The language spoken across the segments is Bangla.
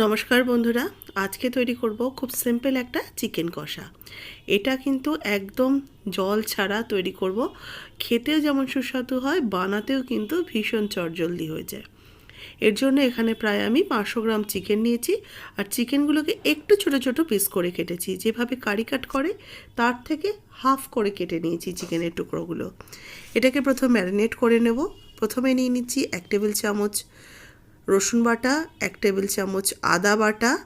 নমস্কার বন্ধুরা, আজকে তৈরি করব খুব সিম্পল একটা চিকেন কষা। এটা কিন্তু একদম জল ছাড়া তৈরি করব। খেতেও যেমন সুস্বাদু হয়, বানাতেও কিন্তু ভীষণ চটজলদি হয়ে যায়। এর জন্য এখানে প্রায় আমি পাঁচশো গ্রাম চিকেন নিয়েছি আর চিকেনগুলোকে একটু ছোট ছোট পিস করে কেটেছি। যেভাবে কারি কাট করে, তার থেকে হাফ করে কেটে নিয়েছি চিকেনের টুকরোগুলো। এটাকে প্রথম ম্যারিনেট করে নেব। প্রথমে নিয়ে নিচ্ছি এক টেবিল চামচ রসুন বাটা, এক টেবিল চামচ আদা বাটা,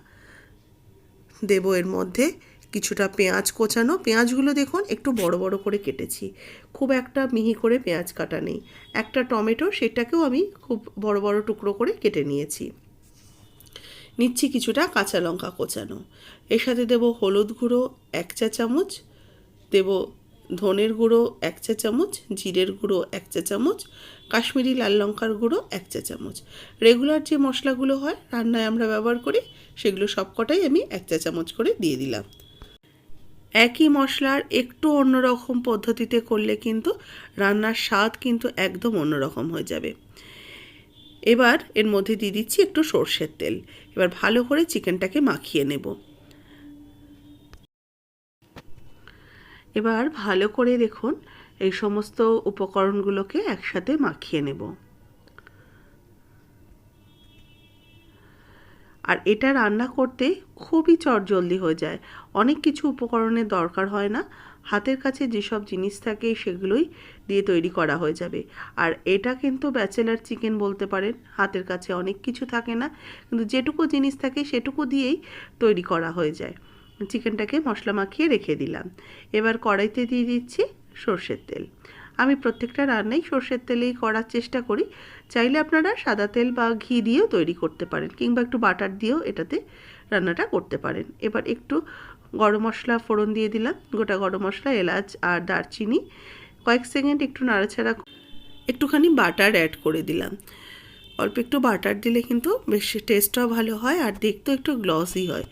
দেবো এর মধ্যে কিছুটা পেঁয়াজ কোচানো। পেঁয়াজগুলো দেখুন, একটু বড় বড় করে কেটেছি। খুব একটা মিহি করে পেঁয়াজ কাটা নেই। একটা টমেটো, সেটাকেও আমি খুব বড় বড় টুকরো করে কেটে নিয়েছি। নিচ্ছি কিছুটা কাঁচা লঙ্কা কোচানো। এর সাথে দেবো হলুদ গুঁড়ো, এক চা চামচ। দেবো ধনের গুঁড়ো এক চা চামচ, জিরের গুঁড়ো এক চা চামচ, কাশ্মীরি লাল লঙ্কার গুঁড়ো এক চা চামচ। রেগুলার যে মশলাগুলো হয়, রান্নায় আমরা ব্যবহার করি, সেগুলো সবকটাই আমি এক চা চামচ করে দিয়ে দিলাম। একই মশলার একটু অন্যরকম পদ্ধতিতে করলে কিন্তু রান্নার স্বাদ কিন্তু একদম অন্যরকম হয়ে যাবে। এবার এর মধ্যে দিয়ে দিচ্ছি একটু সর্ষের তেল। এবার ভালো করে চিকেনটাকে মাখিয়ে নেব। এবার ভালো করে দেখুন এই সমস্ত উপকরণগুলোকে একসাথে মাখিয়ে নেব। আর এটা রান্না করতে খুবই চটজলদি হয়ে যায়। অনেক কিছু উপকরণের দরকার হয় না। হাতের কাছে যেসব জিনিস থাকে সেগুলোই দিয়ে তৈরি করা হয়ে যাবে। আর এটা কিন্তু ব্যাচেলার চিকেন বলতে পারেন। হাতের কাছে অনেক কিছু থাকে না। কিন্তু যেটুকু জিনিস থাকে সেটুকু দিয়েই তৈরি করা হয়ে যায়। চিকেনটাকে মশলা মাখিয়ে রেখে দিলাম। এবার কড়াইতে দিয়ে দিচ্ছি সর্ষের তেল। আমি প্রত্যেকটা রান্নাই সর্ষের তেলেই করার চেষ্টা করি। চাইলে আপনারা সাদা তেল বা ঘি দিয়েও তৈরি করতে পারেন কিংবা একটু বাটার দিয়েও এটাতে রান্নাটা করতে পারেন। এবার একটু গরম মশলা ফোড়ন দিয়ে দিলাম। গোটা গরম মশলা, এলাচ আর দারচিনি। কয়েক সেকেন্ড একটু নাড়াচাড়া একটুখানি বাটার অ্যাড করে দিলাম। অল্প একটু বাটার দিলে কিন্তু বেশ টেস্টটাও ভালো হয় আর দেখতেও একটু গ্লসি হয়।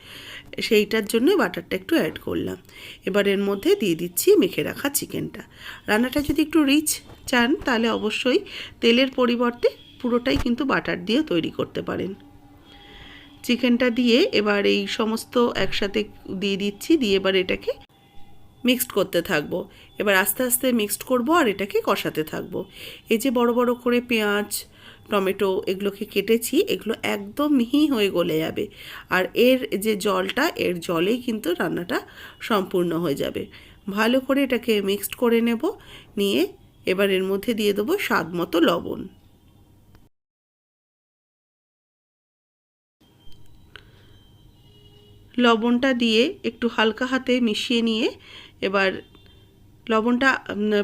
সেইটার জন্যই বাটারটা একটু অ্যাড করলাম। এবার এর মধ্যে দিয়ে দিচ্ছি মেখে রাখা চিকেনটা রান্নাটা যদি একটু রিচ চান, তাহলে অবশ্যই তেলের পরিবর্তে পুরোটাই কিন্তু বাটার দিয়ে তৈরি করতে পারেন। চিকেনটা দিয়ে এবার এই সমস্ত একসাথে দিয়ে দিচ্ছি, দিয়ে এবার এটাকে মিক্সড করতে থাকব। এবার আস্তে আস্তে মিক্সড করব আর এটাকে কষাতে থাকব। এই যে বড় বড় করে পেঁয়াজ টমেটো এগুলোকে কেটেছি, এগুলো একদম মিহি হয়ে গলে যাবে। আর এর যে জলটা, এর জলেই কিন্তু রান্নাটা সম্পূর্ণ হয়ে যাবে। ভালো করে এটাকে মিক্সড করে নেব, নিয়ে এবার এর মধ্যে দিয়ে দেবো স্বাদ মতো লবণ। লবণটা দিয়ে একটু হালকা হাতে মিশিয়ে নিয়ে এবার লবণটা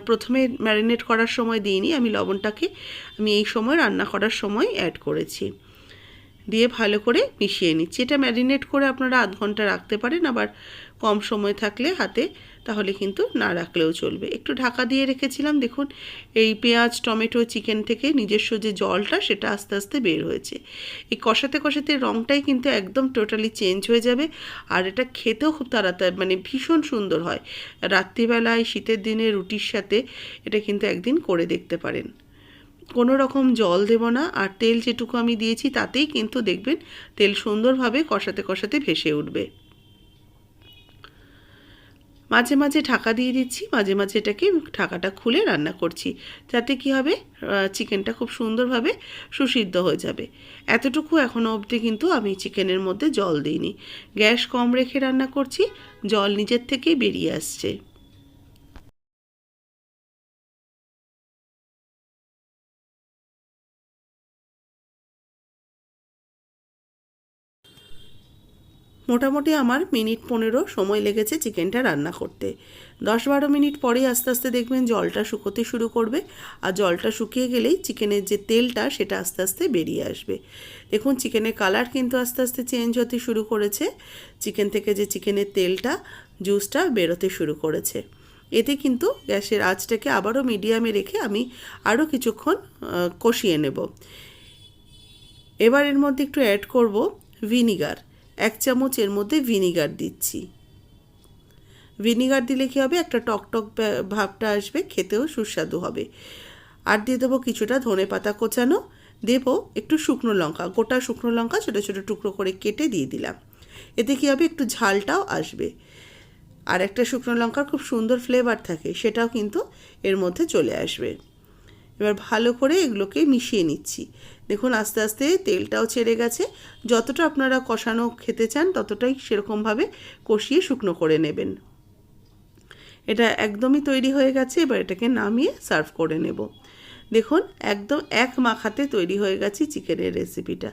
প্রথমে ম্যারিনেট করার সময় দিইনি, আমি লবণটাকে, আমি এই সময় রান্না করার সময় অ্যাড করেছি। দিয়ে ভালো করে মিশিয়ে নিচ্ছি। এটা ম্যারিনেট করে আপনারা আধ ঘণ্টা রাখতে পারেন, আবার কম সময় থাকলে হাতে, তাহলে কিন্তু না রাখলেও চলবে। একটু ঢাকা দিয়ে রেখেছিলাম, দেখুন, এই পেঁয়াজ, টমেটো, চিকেন থেকে নিজস্ব যে জলটা, সেটা আস্তে আস্তে বের হয়েছে। এই কষাতে কষাতে রঙটাই কিন্তু একদম টোটালি চেঞ্জ হয়ে যাবে, আর এটা খেতেও খুব তাড়াতাড়ি মানে ভীষণ সুন্দর হয়। রাত্রিবেলায়, শীতের দিনে রুটির সাথে এটা কিন্তু একদিন করে দেখতে পারেন। কোনো রকম জল দেব না, আর তেল যেটুকু আমি দিয়েছি তাতেই কিন্তু দেখবেন তেল সুন্দরভাবে কষাতে কষাতে ভেসে উঠবে। মাঝে মাঝে ঢাকা দিয়ে দিচ্ছি, মাঝে মাঝে এটাকে ঢাকাটা খুলে রান্না করছি। যাতে কি হবে? চিকেনটা খুব সুন্দরভাবে সুসিদ্ধ হয়ে যাবে। এতটুকু এখনও অবধি কিন্তু আমি চিকেনের মধ্যে জল দিইনি। গ্যাস কম রেখে রান্না করছি, জল নিজের থেকেই বেরিয়ে আসছে। মোটামুটি আমার মিনিট পনেরো সময় লেগেছে চিকেনটা রান্না করতে। দশ বারো মিনিট পরে আস্তে আস্তে দেখবেন জলটা শুকোতে শুরু করবে আর জলটা শুকিয়ে গেলেই চিকেনের যে তেলটা সেটা আস্তে আস্তে বেরিয়ে আসবে। দেখুন চিকেনের কালার কিন্তু আস্তে আস্তে চেঞ্জ হতে শুরু করেছে। চিকেন থেকে যে চিকেনের তেলটা, জুসটা বেরোতে শুরু করেছে। এতে কিন্তু গ্যাসের আঁচটাকে আবারও মিডিয়ামে রেখে আমি আরও কিছুক্ষণ কষিয়ে নেব। এবার এর মধ্যে একটু অ্যাড করব ভিনিগার এক চামচ এর মধ্যে ভিনিগার দিচ্ছি। ভিনিগার দিলে কী হবে? একটা টকটক ভাবটা আসবে, খেতেও সুস্বাদু হবে। আর দিয়ে দেবো কিছুটা ধনে পাতা কোচানো। দেবো একটু শুকনো লঙ্কা, গোটা শুকনো লঙ্কা ছোটো ছোটো টুকরো করে কেটে দিয়ে দিলাম। এতে কী হবে? একটু ঝালটাও আসবে। আর একটা শুকনো লঙ্কার খুব সুন্দর ফ্লেভার থাকে, সেটাও কিন্তু এর মধ্যে চলে আসবে। এবার ভালো করে এগুলোকে মিশিয়ে নিচ্ছি। দেখুন, আস্তে আস্তে তেলটাও ছেড়ে গেছে। যতটা আপনারা কষানো খেতে চান, ততটাই সেরকমভাবে কষিয়ে শুকনো করে নেবেন। এটা একদমই তৈরি হয়ে গেছে, এবার এটাকে নামিয়ে সার্ভ করে নেব। দেখুন, একদম এক মাখাতে তৈরি হয়ে গেছে চিকেনের রেসিপিটা।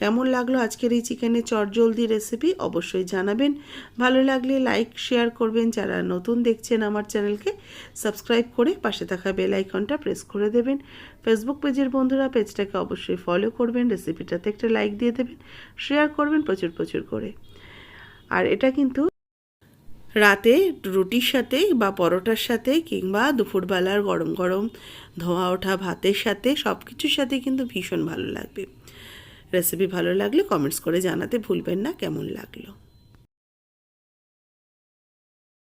কেমন লাগল আজকের এই চিকেনের চটজলদি রেসিপি অবশ্যই জানাবেন। ভালো লাগলে লাইক শেয়ার করবেন। যারা নতুন দেখছেন আমার চ্যানেলকে সাবস্ক্রাইব করে পাশে থাকা বেল আইকনটা প্রেস করে দেবেন। ফেসবুক পেজের বন্ধুরা পেজটাকে অবশ্যই ফলো করবেন রেসিপিটাতে একটা লাইক দিয়ে দেবেন শেয়ার করবেন প্রচুর প্রচুর করে। আর এটা কিন্তু রাতে রুটির সাথে বা পরোটার সাথে কিংবা দুপুরবেলার গরম গরম ধোঁয়া ওঠা ভাতের সাথে সব কিছুর সাথে কিন্তু ভীষণ ভালো লাগবে। রেসিপি ভালো লাগলে কমেন্টস করে জানাতে ভুলবেন না কেমন লাগল?